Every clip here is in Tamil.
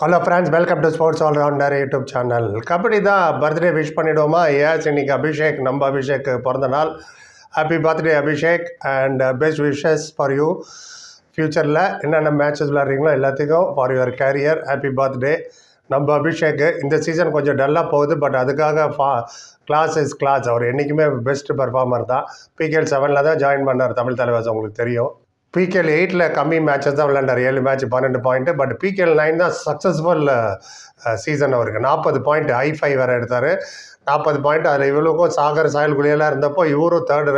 Hello friends welcome to sports allrounder YouTube channel kabaddi தான் பர்த்டே விஷ் பண்ணிவிடுவோமா ஏஸ் இன்னைக்கு அபிஷேக் நம்ம அபிஷேக் பிறந்த நாள். Happy birthday Abhishek and best wishes for you ஃப்யூச்சரில் என்னென்ன மேட்சஸ் விளாட்றீங்களோ எல்லாத்துக்கும் for your career happy birthday நம்ம அபிஷேக்கு இந்த சீசன் கொஞ்சம் டல்லாக போகுது பட் அதுக்காக ஃபா கிளாஸ் இஸ் கிளாஸ் அவர் என்றைக்குமே பெஸ்ட் பெர்ஃபார்மர் தான். பிகேஎல் செவனில் தான் ஜாயின் பண்ணார் தமிழ் தலைவாஸ் உங்களுக்கு தெரியும். பிகேஎல் எயிட்டில் கம்மி மேட்சஸ் தான் விளையாண்டார். ஏழு மேட்ச் பன்னெண்டு பாயிண்ட்டு பட் பிகேஎல் நைன் தான் சக்ஸஸ்ஃபுல் சீசன் அவருக்கு. நாற்பது பாயிண்ட் ஐ ஃபைவ் வேறு எடுத்தார். நாற்பது பாயிண்ட் அதில் இவளுக்கும் சாகர் சாயல் குளியெல்லாம் இருந்தப்போ இவரும் தேர்டு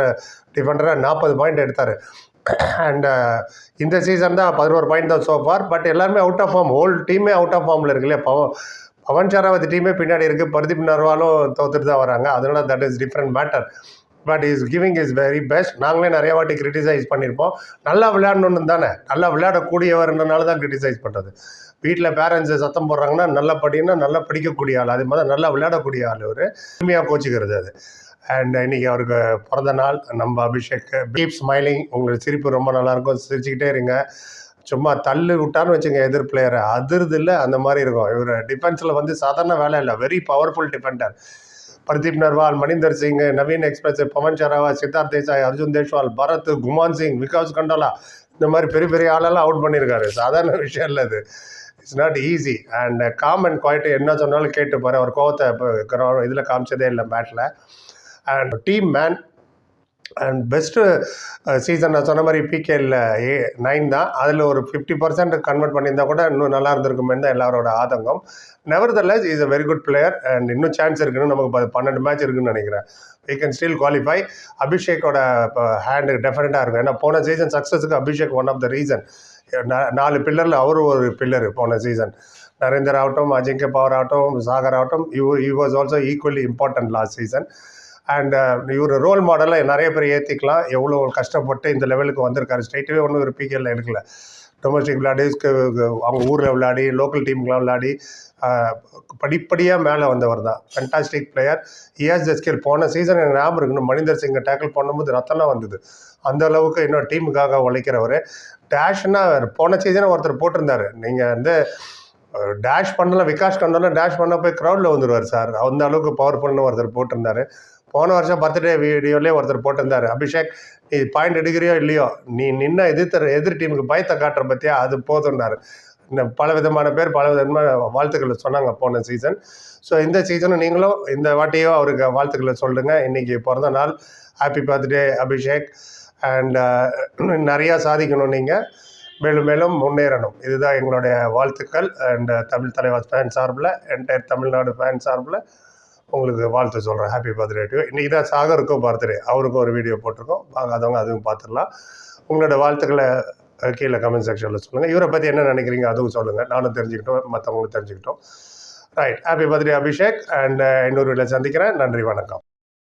டிஃபெண்டராக நாற்பது பாயிண்ட் எடுத்தார். அண்ட் இந்த சீசன் தான் பதினோரு பாயிண்ட் தான் சோஃபார் பட் எல்லாருமே அவுட் ஆஃப் ஃபார்ம் ஹோல் டீமே அவுட் ஆஃப் ஃபார்மில் இருக்கு இல்லையா? பவன் பவன் சராவதி டீமே பின்னாடி இருக்குது பர்தீப் நர்வாலும் தோத்துட்டு தான் வராங்க. அதனால that is different matter but is giving is very best நாங்களே நிறைய வாட்டி கிரிட்டிசைஸ் பண்ணியிருப்போம். நல்லா விளையாடணுன்னு தானே. நல்லா விளையாடக்கூடியவர்ன்றனால தான் கிரிட்டிசைஸ் பண்ணுறது வீட்டில் பேரண்ட்ஸு சத்தம் போடுறாங்கன்னா நல்லா படின்னா நல்லா படிக்கக்கூடிய ஆள். அது மாதிரி நல்லா விளையாடக்கூடிய ஆள் அவர். உண்மையாக கோச்சிக்கிறது அது. அண்ட் இன்னைக்கு அவருக்கு பிறந்த நாள். நம்ம அபிஷேக் பீப் ஸ்மைலிங் உங்களுக்கு சிரிப்பு ரொம்ப நல்லாயிருக்கும். சிரிச்சுக்கிட்டே இருங்க. சும்மா தள்ளு விட்டான்னு வச்சுங்க எதிர் பிளேயரை அதிர்து இல்லை அந்த மாதிரி இருக்கும். இவர் டிஃபென்ஸில் வந்து சாதாரண வேலை இல்லை. Very powerful defender Pradeep Narwal Maninder Singh Naveen express Pawan Sehrawat Siddharth Desai Arjun Deshwal Bharat Khuman Singh Vikash Kandola. இந்த மாதிரி பெரிய பெரிய ஆளெல்லாம் அவுட் பண்ணியிருக்காரு. சாதாரண விஷயம் இல்லை அது. It's not easy and calm and quiet என்ன சொன்னாலும் கேட்டு பாரு அவர் கோவத்தை இப்போ இதில் காமிச்சதே இல்லை battle and team man and best season நான் சொன்ன மாதிரி பிகேல ஏ நைன் தான். அதில் ஒரு ஃபிஃப்டி பர்சன்ட் கன்வெர்ட் பண்ணியிருந்தா கூட இன்னும் நல்லா இருந்திருக்குமே தான் எல்லாரோட ஆதங்கம். Nevertheless is a very good player and இன்னும் சான்ஸ் இருக்குன்னு நமக்கு ப- பன்னெண்டு மேட்ச் இருக்குன்னு நினைக்கிறேன். வி கேன் ஸ்டில் குவாலிஃபை அபிஷேக்கோட ஹேண்டு டெஃபினட்டாக இருக்கும். ஏன்னா போன season சக்ஸஸுக்கு Abhishek one of the reason நாலு பில்லரில் அவரும் ஒரு பில்லர் போன சீசன் நரேந்தர் ஆகட்டும் அஜிங்க பவர் ஆகட்டும் சாகர் ஆகட்டும் you you was also equally important last season and இவர் ரோல் மாடலை நிறைய பேர் ஏற்றிக்கலாம் எவ்வளோ கஷ்டப்பட்டு இந்த லெவலுக்கு வந்திருக்காரு. ஸ்ட்ரைட்டாகவே ஒன்றும் ஒரு பிகேல எடுக்கல. டொமஸ்டிக் விளையாடி அவங்க ஊரில் விளையாடி லோக்கல் டீமுக்கெலாம் விளையாடி படிப்படியாக மேலே வந்தவர் தான். ஃபென்டாஸ்டிக் பிளேயர் இஎஸ் ஸ்கில் போன சீசன் எனக்கு ஞாபகம் இருக்கணும் மணிந்தர் சிங்கை டேக்கிள் பண்ணும்போது ரத்தம்லாம் வந்தது. அந்த அளவுக்கு இன்னும் டீமுக்காக உழைக்கிறவர். டேஷ்னா போன சீசனை ஒருத்தர் போட்டிருந்தாரு. நீங்கள் வந்து டேஷ் பண்ணலாம் விகாஷ் கண்டாலும் டேஷ் பண்ண போய் க்ரௌடில் வந்துடுவார் சார் அந்த அளவுக்கு பவர்ஃபுல்னு ஒருத்தர் போட்டிருந்தாரு. போன வருஷம் பர்த்டே வீடியோலேயே ஒருத்தர் போட்டிருந்தார். அபிஷேக் நீ பாயிண்ட் எடுக்கிறியோ இல்லையோ நீ நின்ன எதிர்த்தர் எதிர் டீமுக்கு பயத்தை காட்டுற பற்றியா அது போதும்னாரு. பல விதமான பேர் பல விதமான வாழ்த்துக்களை சொன்னாங்க போன சீசன் ஸோ இந்த சீசனும் நீங்களும் இந்த வாட்டியோ அவருக்கு வாழ்த்துக்களை சொல்லுங்கள் இன்றைக்கி பிறந்த நாள். Happy birthday Abhishek. And uh, நிறையா சாதிக்கணும் நீங்கள் மேலும் மேலும் முன்னேறணும். இதுதான் எங்களுடைய வாழ்த்துக்கள். அண்ட் uh, தமிழ் தலைவர் ஃபேன் சார்பில் என்டையர் தமிழ்நாடு ஃபேன் சார்பில் உங்களுக்கு வாழ்த்து சொல்கிறேன் ஹாப்பி பர்த்டே டு இன்றைக்கி தான் சாகருக்கும் பர்த்டே அவருக்கும் ஒரு வீடியோ போட்டிருக்கோம். பார்க்காதவங்க அதுவும் பார்த்துடலாம். உங்களோட வாழ்த்துக்களை கீழே கமெண்ட் செக்ஷனில் சொல்லுங்கள் இவரை பற்றி என்ன நினைக்கிறீங்க அதுவும் சொல்லுங்கள் நானும் தெரிஞ்சுக்கிட்டோம். மற்றவங்களும் தெரிஞ்சுக்கிட்டோம். Right happy birthday Abhishek and இன்னொரு வீட்டில் சந்திக்கிறேன். நன்றி வணக்கம்.